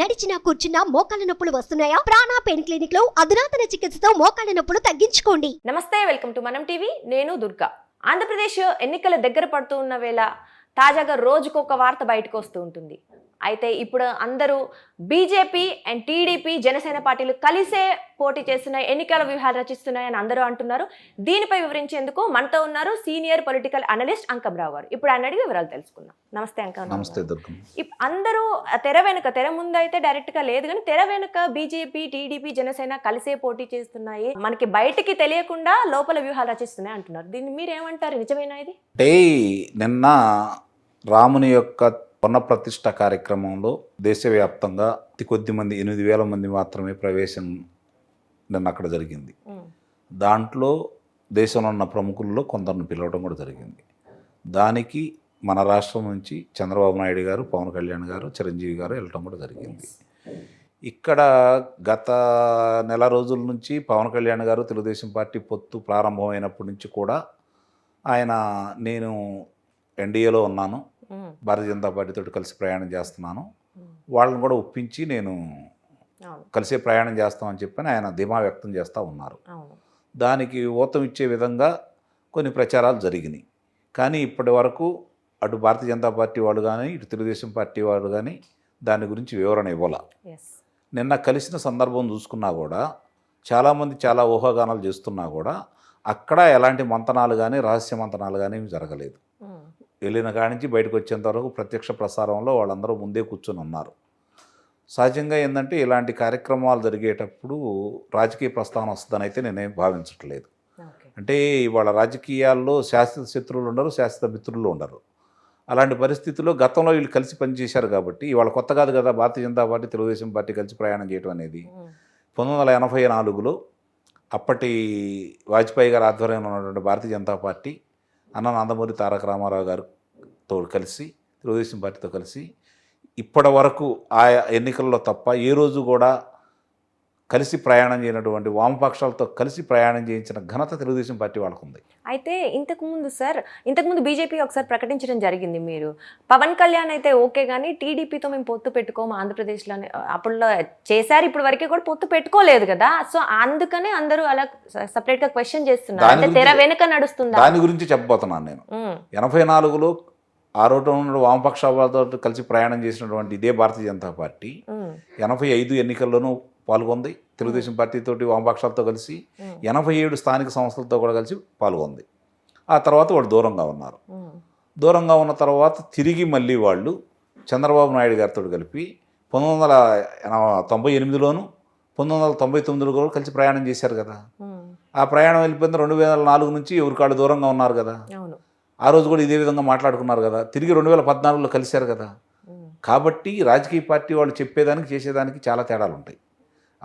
నడిచినా కూర్చున్నా మోకాళ్ళ నొప్పులు వస్తున్నాయా? ప్రాణా పెయిన్ క్లినిక్లో అధునాతన చికిత్సతో మోకాళ్ళ నొప్పులు తగ్గించుకోండి. నమస్తే వెల్కమ్ టు మనం టీవీ. నేను దుర్గా. ఆంధ్రప్రదేశ్ ఎన్నికల దగ్గర పడుతూ ఉన్న వేళ తాజాగా రోజుకొక వార్త బయటకు వస్తూ ఉంటుంది. అయితే ఇప్పుడు అందరూ బీజేపీ అండ్ టీడీపీ జనసేన పార్టీలు కలిసే పోటీ చేస్తున్నాయి ఎన్నికల వ్యూహాలు రచిస్తున్నాయని అందరూ అంటున్నారు. దీనిపై వివరించేందుకు మనతో ఉన్నారు సీనియర్ పొలిటికల్ అనలిస్ట్ అంకంరావు గారు. ఇప్పుడు ఆయన అడిగి వివరాలు తెలుసుకుందాం. నమస్తే అంకం నమస్తే అందరూ తెర వెనుక తెర ముందు అయితే డైరెక్ట్గా లేదు కానీ తెర వెనుక బీజేపీ టీడీపీ జనసేన కలిసే పోటీ చేస్తున్నాయి. మనకి బయటికి తెలియకుండా లోపల వ్యూహాలు రచిస్తున్నాయి అంటున్నారు. దీన్ని మీరేమంటారు? నిజమేనా ఇది? అంటే నిన్న రాముని యొక్క పునఃప్రతిష్ఠ కార్యక్రమంలో దేశవ్యాప్తంగా అతి కొద్ది మంది ఎనిమిది వేల మంది మాత్రమే ప్రవేశం నిన్న అక్కడ జరిగింది. దాంట్లో దేశంలో ఉన్న ప్రముఖుల్లో కొందరిని పిలవడం కూడా జరిగింది. దానికి మన రాష్ట్రం నుంచి చంద్రబాబు నాయుడు గారు పవన్ కళ్యాణ్ గారు చిరంజీవి గారు వెళ్ళటం కూడా జరిగింది. ఇక్కడ గత నెల రోజుల నుంచి పవన్ కళ్యాణ్ గారు తెలుగుదేశం పార్టీ పొత్తు ప్రారంభమైనప్పటి నుంచి కూడా ఆయన నేను ఎన్డీఏలో ఉన్నాను. భారతీయ జనతా పార్టీతో కలిసి ప్రయాణం చేస్తున్నాను. వాళ్ళని కూడా ఒప్పించి నేను కలిసే ప్రయాణం చేస్తామని చెప్పని ఆయన ధీమా వ్యక్తం చేస్తూ ఉన్నారు. దానికి ఊతం ఇచ్చే విధంగా కొన్ని ప్రచారాలు జరిగినాయి. కానీ ఇప్పటి వరకు అటు భారతీయ జనతా పార్టీ వాళ్ళు కానీ ఇటు తెలుగుదేశం పార్టీ వాళ్ళు కానీ దాని గురించి వివరణ ఇవ్వాల. నిన్న కలిసిన సందర్భం చూసుకున్నా కూడా చాలామంది చాలా ఊహాగానాలు చేస్తున్నా కూడా అక్కడ ఎలాంటి మంతనాలు కానీ రహస్య మంతనాలు కానీ జరగలేదు. వెళ్ళిన కాడి నుంచి బయటకు వచ్చేంత వరకు ప్రత్యక్ష ప్రసారంలో వాళ్ళందరూ ముందే కూర్చొని ఉన్నారు. సహజంగా ఏంటంటే ఇలాంటి కార్యక్రమాలు జరిగేటప్పుడు రాజకీయ ప్రస్తావన వస్తుందని అయితే నేనేం భావించట్లేదు. అంటే ఇవాళ రాజకీయాల్లో శాశ్వత శత్రువులు ఉండరు శాశ్వత మిత్రులు ఉండరు. అలాంటి పరిస్థితుల్లో గతంలో వీళ్ళు కలిసి పనిచేశారు కాబట్టి ఇవాళ కొత్త కాదు కదా భారతీయ జనతా పార్టీ తెలుగుదేశం పార్టీ కలిసి ప్రయాణం చేయడం అనేది. పంతొమ్మిది వందల ఎనభై నాలుగులో అప్పటి వాజ్పేయి గారి ఆధ్వర్యంలో ఉన్నటువంటి భారతీయ జనతా పార్టీ అన్న నందమూరి తారక రామారావు గారితో కలిసి తెలుగుదేశం పార్టీతో కలిసి ఇప్పటి వరకు ఆ ఎన్నికల్లో తప్ప ఏ రోజు కూడా కలిసి ప్రయాణం చేయనటువంటి వామపక్షాలతో కలిసి ప్రయాణం చేయించిన ఘనత తెలుగుదేశం పార్టీ వాళ్ళకు ఉంది అయితే ఇంతకు ముందు సార్ ఇంతకు ముందు బీజేపీ ఒకసారి ప్రకటించడం జరిగింది మీరు. పవన్ కళ్యాణ్ అయితే ఓకే కానీ టీడీపీతో మేము పొత్తు పెట్టుకోము ఆంధ్రప్రదేశ్లోనే అప్పుడు చేశారు ఇప్పుడు వరకే కూడా పొత్తు పెట్టుకోలేదు కదా. సో అందుకనే అందరూ అలా సపరేట్గా క్వశ్చన్ చేస్తున్నారు. అంటే తెర వెనుక నడుస్తుందా? దాని గురించి చెప్పబోతున్నాను నేను. ఎనభై నాలుగులో ఆ రోజు ఉన్న వామపక్షాలతో కలిసి ప్రయాణం చేసినటువంటి ఇదే భారతీయ జనతా పార్టీ ఎనభై ఐదు ఎన్నికల్లోనూ పాల్గొంది. తెలుగుదేశం పార్టీతోటి వామపక్షాలతో కలిసి ఎనభై ఏడు స్థానిక సంస్థలతో కూడా కలిసి పాల్గొంది. ఆ తర్వాత వాళ్ళు దూరంగా ఉన్నారు. దూరంగా ఉన్న తర్వాత తిరిగి మళ్ళీ వాళ్ళు చంద్రబాబు నాయుడు గారితో కలిపి పంతొమ్మిది వందల తొంభై ఎనిమిదిలోను పంతొమ్మిది వందల తొంభై తొమ్మిదిలో కూడా కలిసి ప్రయాణం చేశారు కదా. ఆ ప్రయాణం వెళ్ళిపోయింది రెండు వేల నాలుగు నుంచి ఎవరికాళ్ళు దూరంగా ఉన్నారు కదా. ఆ రోజు కూడా ఇదే విధంగా మాట్లాడుకున్నారు కదా. తిరిగి రెండు వేల పద్నాలుగులో కలిశారు కదా. కాబట్టి రాజకీయ పార్టీ వాళ్ళు చెప్పేదానికి చేసేదానికి చాలా తేడాలు ఉంటాయి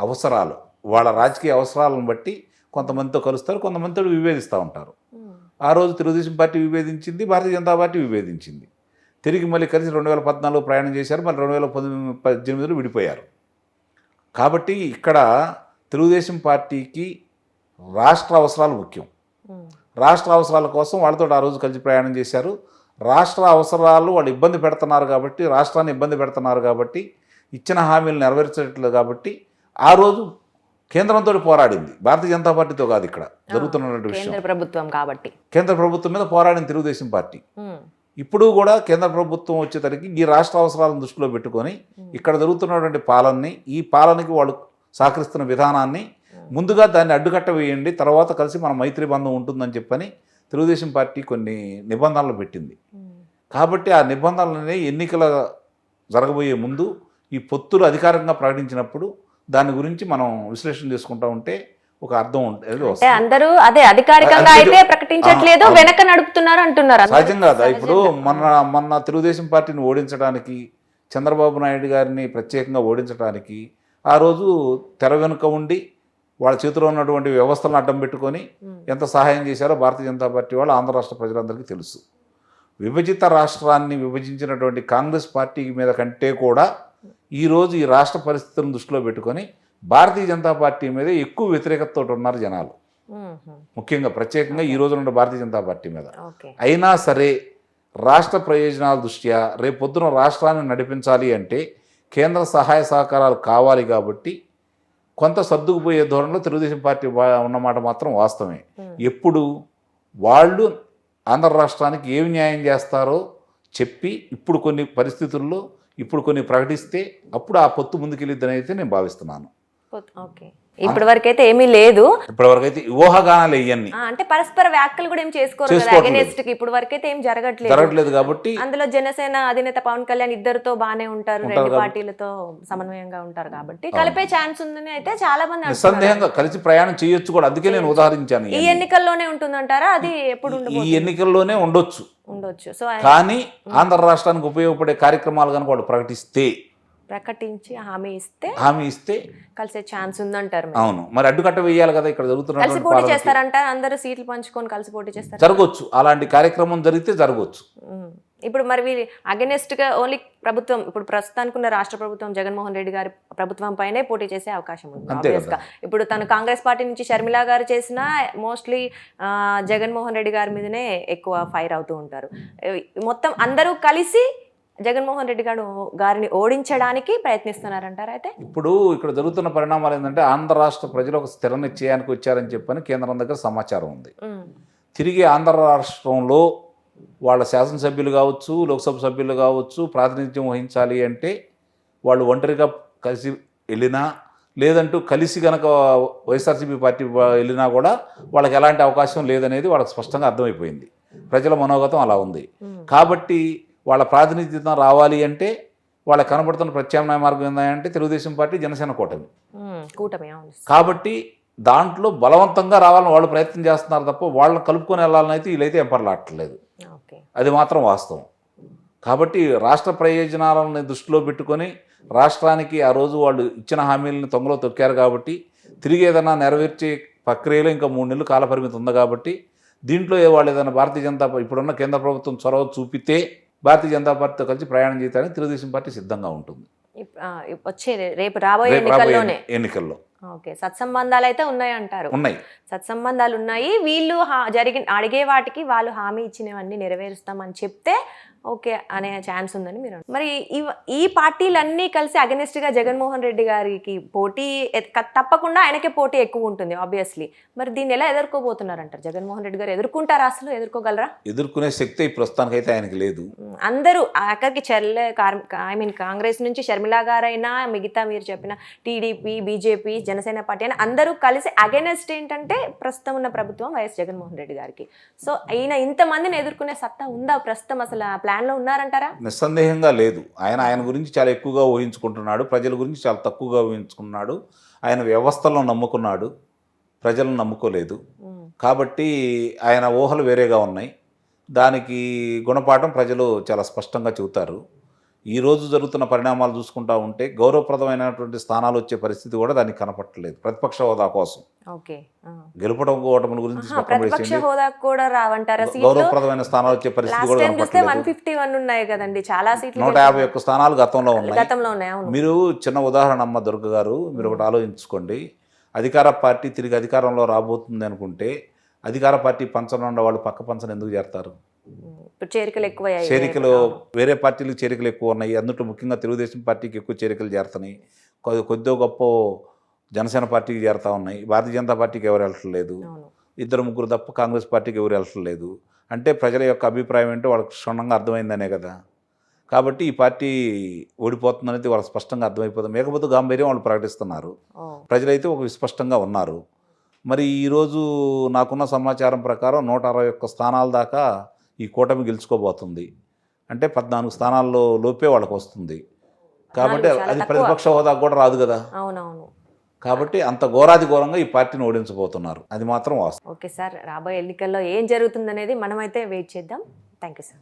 అవసరాలు వాళ్ళ రాజకీయ అవసరాలను బట్టి కొంతమందితో కలుస్తారు కొంతమందితో విభేదిస్తూ ఉంటారు. ఉమ్, ఆ రోజు తెలుగుదేశం పార్టీ విభేదించింది భారతీయ జనతా పార్టీ విభేదించింది. తిరిగి మళ్ళీ కలిసి రెండు వేల పద్నాలుగు ప్రయాణం చేశారు మళ్ళీ రెండు వేల పద్దెనిమిది పద్దెనిమిదిలో విడిపోయారు. కాబట్టి ఇక్కడ తెలుగుదేశం పార్టీకి రాష్ట్ర అవసరాలు ముఖ్యం. ఉమ్, రాష్ట్ర అవసరాల కోసం వాళ్ళతో ఆ రోజు కలిసి ప్రయాణం చేశారు. రాష్ట్ర అవసరాలు వాళ్ళు ఇబ్బంది పెడుతున్నారు కాబట్టి రాష్ట్రాన్ని ఇబ్బంది పెడుతున్నారు కాబట్టి ఇచ్చిన హామీలు నెరవేర్చట్లేదు కాబట్టి ఆ రోజు కేంద్రంతో పోరాడింది. భారతీయ జనతా పార్టీతో కాదు ఇక్కడ. జరుగుతున్నటువంటి విషయం. ప్రభుత్వం కాబట్టి. కేంద్ర ప్రభుత్వం మీద పోరాడింది తెలుగుదేశం పార్టీ. ఇప్పుడు కూడా కేంద్ర ప్రభుత్వం వచ్చేసరికి ఈ రాష్ట్ర అవసరాలను దృష్టిలో పెట్టుకొని ఇక్కడ జరుగుతున్నటువంటి పాలనని ఈ పాలనకి వాళ్ళు సహకరిస్తున్న విధానాన్ని ముందుగా దాన్ని అడ్డుకట్ట వేయండి తర్వాత కలిసి మన మైత్రి బంధం ఉంటుందని చెప్పని తెలుగుదేశం పార్టీ కొన్ని నిబంధనలు పెట్టింది. కాబట్టి ఆ నిబంధనలని ఎన్నికల జరగబోయే ముందు ఈ పొత్తులు అధికారికంగా ప్రకటించినప్పుడు దాని గురించి మనం విశ్లేషణ చేసుకుంటా ఉంటే ఒక అర్థం ఉంటుంది. అందరూ అదే అధికారికంగా అయితే ప్రకటించట్లేదు వెనక నడుపుతున్నారు అంటున్నారు. సహజం కాదా ఇప్పుడు. మొన్న మొన్న తెలుగుదేశం పార్టీని ఓడించడానికి చంద్రబాబు నాయుడు గారిని ప్రత్యేకంగా ఓడించడానికి ఆ రోజు తెర వెనుక ఉండి వాళ్ళ చేతిలో ఉన్నటువంటి వ్యవస్థలను అడ్డం పెట్టుకొని ఎంత సహాయం చేశారో భారతీయ జనతా పార్టీ వాళ్ళు ఆంధ్ర రాష్ట్ర ప్రజలందరికీ తెలుసు విభజిత రాష్ట్రాన్ని విభజించినటువంటి కాంగ్రెస్ పార్టీ మీద కంటే కూడా ఈరోజు ఈ రాష్ట్ర పరిస్థితులను దృష్టిలో పెట్టుకొని భారతీయ జనతా పార్టీ మీద ఎక్కువ వ్యతిరేకతతో ఉన్నారు జనాలు. ముఖ్యంగా ప్రత్యేకంగా ఈ రోజు ఉన్న భారతీయ జనతా పార్టీ మీద. అయినా సరే రాష్ట్ర ప్రయోజనాల దృష్ట్యా రేపొద్దున రాష్ట్రాన్ని నడిపించాలి అంటే కేంద్ర సహాయ సహకారాలు కావాలి కాబట్టి కొంత సర్దుకుపోయే ధోరణిలో తెలుగుదేశం పార్టీ ఉన్నమాట మాత్రం వాస్తవమే. ఎప్పుడు వాళ్ళు ఆంధ్ర రాష్ట్రానికి ఏమి న్యాయం చేస్తారో చెప్పి ఇప్పుడు కొన్ని పరిస్థితుల్లో ఇప్పుడు కొన్ని ప్రకటిస్తే అప్పుడు ఆ పొత్తు ముందుకెళ్ళిద్దని అయితే నేను భావిస్తున్నాను. ఓకే. ఇప్పటి వరకు అయితే ఏమీ లేదు. ఇప్పటివరకు అయితే ఊహాగానాలు ఇవన్నీ అంటే పరస్పర వ్యాఖ్యలు కూడా ఏం చేసుకోరు. అగెనెస్ట్కి ఇప్పుడు వరకు అయితే ఏం జరగట్లేదు. జరగట్లేదు కాబట్టి అందులో జనసేన అధినేత పవన్ కళ్యాణ్ ఇద్దరితో బాగానే ఉంటారు. రెండు. పార్టీలతో సమన్వయంగా ఉంటారు కాబట్టి. కలిపే ఛాన్స్ ఉందని అయితే చాలా మంది. నిస్సందేహంగా కలిసి ప్రయాణం చేయొచ్చు కూడా. అందుకే నేను ఉదాహరించాను ఈ. ఎన్నికల్లోనే ఉంటుందంటారా? అది ఎప్పుడు ఈ ఎన్నికల్లోనే ఉండొచ్చు. ఉండొచ్చు సో కానీ ఆంధ్ర రాష్ట్రానికి ఉపయోగపడే కార్యక్రమాలు కనుక వాళ్ళు ప్రకటిస్తే ప్రకటించి హామీ ఇస్తే హామీ ఇస్తే కలిసే ఛాన్స్ ఉందంటారు. అవును మరి అడ్డుకట్ట వేయాలి కదా ఇక్కడ కలిసి జరుగుతున్నటువంటి పోటీ. చేస్తారంట అందరూ సీట్లు పంచుకొని కలిసి పోటీ చేస్తారు జరగవచ్చు అలాంటి కార్యక్రమం జరిగితే జరగవచ్చు. ఇప్పుడు మరి వీరి అగెనెస్ట్గా ఓన్లీ ప్రభుత్వం ఇప్పుడు ప్రస్తుతానికి ఉన్న రాష్ట్ర ప్రభుత్వం జగన్మోహన్ రెడ్డి గారి ప్రభుత్వం పైనే పోటీ చేసే అవకాశం ఉంది ఇప్పుడు తను కాంగ్రెస్ పార్టీ నుంచి షర్మిల గారు చేసిన మోస్ట్లీ జగన్మోహన్ రెడ్డి గారి మీదనే ఎక్కువ ఫైర్ అవుతూ ఉంటారు. మొత్తం అందరూ కలిసి జగన్మోహన్ రెడ్డి గారు గారిని ఓడించడానికి ప్రయత్నిస్తున్నారంటారా అయితే? ఇప్పుడు ఇక్కడ జరుగుతున్న పరిణామాలు ఏంటంటే ఆంధ్ర రాష్ట్ర ప్రజలు ఒక స్థిర నిశ్చయానికి వచ్చారని చెప్పని కేంద్రం దగ్గర సమాచారం ఉంది. తిరిగి ఆంధ్ర రాష్ట్రంలో వాళ్ళ శాసనసభ్యులు కావచ్చు లోక్సభ సభ్యులు కావచ్చు ప్రాతినిధ్యం వహించాలి అంటే వాళ్ళు ఒంటరిగా కలిసి వెళ్ళినా లేదంటూ కలిసి గనక వైఎస్ఆర్సీపీ పార్టీ వెళ్ళినా కూడా వాళ్ళకి ఎలాంటి అవకాశం లేదనేది వాళ్ళకి స్పష్టంగా అర్థమైపోయింది. ప్రజల మనోగతం అలా ఉంది. కాబట్టి వాళ్ళ ప్రాతినిధ్యం రావాలి అంటే వాళ్ళకి కనబడుతున్న ప్రత్యామ్నాయ మార్గం ఏంటంటే తెలుగుదేశం పార్టీ జనసేన కూటమి. కూటమి కాబట్టి దాంట్లో బలవంతంగా రావాలని వాళ్ళు ప్రయత్నం చేస్తున్నారు తప్ప వాళ్ళని కలుపుకొని వెళ్ళాలని అయితే వీళ్ళైతే ఎంపర్లాడట్లేదు అది మాత్రం వాస్తవం. కాబట్టి రాష్ట్ర ప్రయోజనాలను దృష్టిలో పెట్టుకొని రాష్ట్రానికి ఆ రోజు వాళ్ళు ఇచ్చిన హామీలను తొంగలో తొక్కారు కాబట్టి తిరిగి ఏదైనా నెరవేర్చే ప్రక్రియలో ఇంకా మూడు నెలలు కాలపరిమితి ఉంది కాబట్టి దీంట్లో ఏ వాళ్ళు ఏదైనా భారతీయ జనతా పార్టీ ఇప్పుడున్న కేంద్ర ప్రభుత్వం చొరవ చూపితే భారతీయ జనతా పార్టీతో కలిసి ప్రయాణం చేయడానికి తెలుగుదేశం పార్టీ సిద్ధంగా ఉంటుంది. వచ్చే రేపు రాబోయే ఎన్నికల్లోనే. ఎన్నికల్లో. ఓకే. సత్సంబంధాలు అయితే ఉన్నాయి అంటారు ఉన్నాయి. సత్సంబంధాలు ఉన్నాయి వీళ్ళు హా- జరిగిన అడిగే వాటికి వాళ్ళు హామీ ఇచ్చినవన్నీ నెరవేరుస్తామని చెప్తే ఓకే అనే ఛాన్స్ ఉందని మీరు. మరి ఈ పార్టీలన్నీ కలిసి against గా జగన్మోహన్ రెడ్డి గారికి పోటీ తప్పకుండా ఆయనకే పోటీ ఎక్కువ ఉంటుంది ఆబ్వియస్లీ. మరి దీన్ని ఎలా ఎదుర్కోబోతున్నారు అంటారు జగన్మోహన్ రెడ్డి గారు ఎదుర్కొంటారా అసలు? ఎదుర్కోగలరా? ఎదుర్కొనే శక్తి ఈ ప్రస్తుతానికైతే ఆయనకి లేదు. అందరూ ఆఖరికి చెల్లె ఐ మీన్ కాంగ్రెస్ నుంచి షర్మిలా గారైనా మిగతా మీరు చెప్పిన టీడీపీ బీజేపీ జనసేన పార్టీ అని అందరూ కలిసి అగెనెస్ట్ ఏంటంటే ప్రస్తుతం ఉన్న ప్రభుత్వం వైఎస్ జగన్మోహన్ రెడ్డి గారికి. సో ఈయన ఇంతమందిని ఎదుర్కొనే సత్తా ఉందా ప్రస్తుతం? అసలు ఆ ప్లాన్లో ఉన్నారంటారా? నిస్సందేహంగా లేదు. ఆయన ఆయన గురించి చాలా ఎక్కువగా ఊహించుకుంటున్నాడు. ప్రజల గురించి చాలా తక్కువగా ఊహించుకున్నాడు. ఆయన వ్యవస్థలను నమ్ముకున్నాడు. ప్రజలను నమ్ముకోలేదు. కాబట్టి ఆయన ఊహలు వేరేగా ఉన్నాయి. దానికి గుణపాఠం ప్రజలు చాలా స్పష్టంగా చెబుతారు. ఈ రోజు జరుగుతున్న పరిణామాలు చూసుకుంటా ఉంటే గౌరవప్రదమైనటువంటి స్థానాలు వచ్చే పరిస్థితి కూడా దానికి కనపట్టలేదు ప్రతిపక్ష హోదా కోసం. ఓకే. గెలుపడం ఓటముల గురించి ప్రతిపక్ష హోదా కూడా రావంటారా? గౌరవప్రదమైన స్థానాలు వచ్చే పరిస్థితి కూడా వన్ ఫిఫ్టీ వన్ ఉన్నాయి కదండి. చాలా సీట్లు నూట యాభై ఒక్క స్థానాలు గతంలో ఉన్నాయి. గతంలో ఉన్నాయి అవును. మీరు చిన్న ఉదాహరణ అమ్మ దుర్గ గారు మీరు ఒకటి ఆలోచించుకోండి. అధికార పార్టీ తిరిగి అధికారంలో రాబోతుంది అనుకుంటే అధికార పార్టీ పంచన ఉన్న వాళ్ళు పక్క పంచన ఎందుకు చేరతారు? ఉమ్, ఇప్పుడు చేరికలు ఎక్కువ చేరికలు వేరే పార్టీలకు చేరికలు ఎక్కువ ఉన్నాయి అందులో ముఖ్యంగా తెలుగుదేశం పార్టీకి ఎక్కువ చేరికలు చేరుతున్నాయి. కొద్ది కొద్దిగా గొప్ప జనసేన పార్టీకి చేరుతా ఉన్నాయి. భారతీయ జనతా పార్టీకి ఎవరు వెళ్ళట్లేదు ఇద్దరు ముగ్గురు తప్ప కాంగ్రెస్ పార్టీకి ఎవరు వెళ్ళట్లేదు అంటే ప్రజల యొక్క అభిప్రాయం ఏంటో వాళ్ళకి క్షుణ్ణంగా అర్థమైందనే కదా. కాబట్టి ఈ పార్టీ ఓడిపోతుందనేది వాళ్ళకి స్పష్టంగా అర్థమైపోతుంది. మేకపోతే గాంభీర్యం వాళ్ళు ప్రకటిస్తున్నారు. ప్రజలైతే ఒక విస్పష్టంగా ఉన్నారు. మరి ఈరోజు నాకున్న సమాచారం ప్రకారం నూట అరవై ఒక్క స్థానాల దాకా ఈ కూటమి గెలుచుకోబోతుంది. అంటే పద్నాలుగు స్థానాల్లో లోపే వాళ్ళకి వస్తుంది. కాబట్టి అది. ప్రతిపక్ష హోదా కూడా రాదు కదా. అవునవును. కాబట్టి అంత ఘోరాది ఘోరంగా ఈ పార్టీని ఓడించబోతున్నారు. అది మాత్రం వాస్తవం. ఓకే సార్ రాబోయే ఎన్నికల్లో ఏం జరుగుతుందనేది మనమైతే వెయిట్ చేద్దాం. Thank you sir.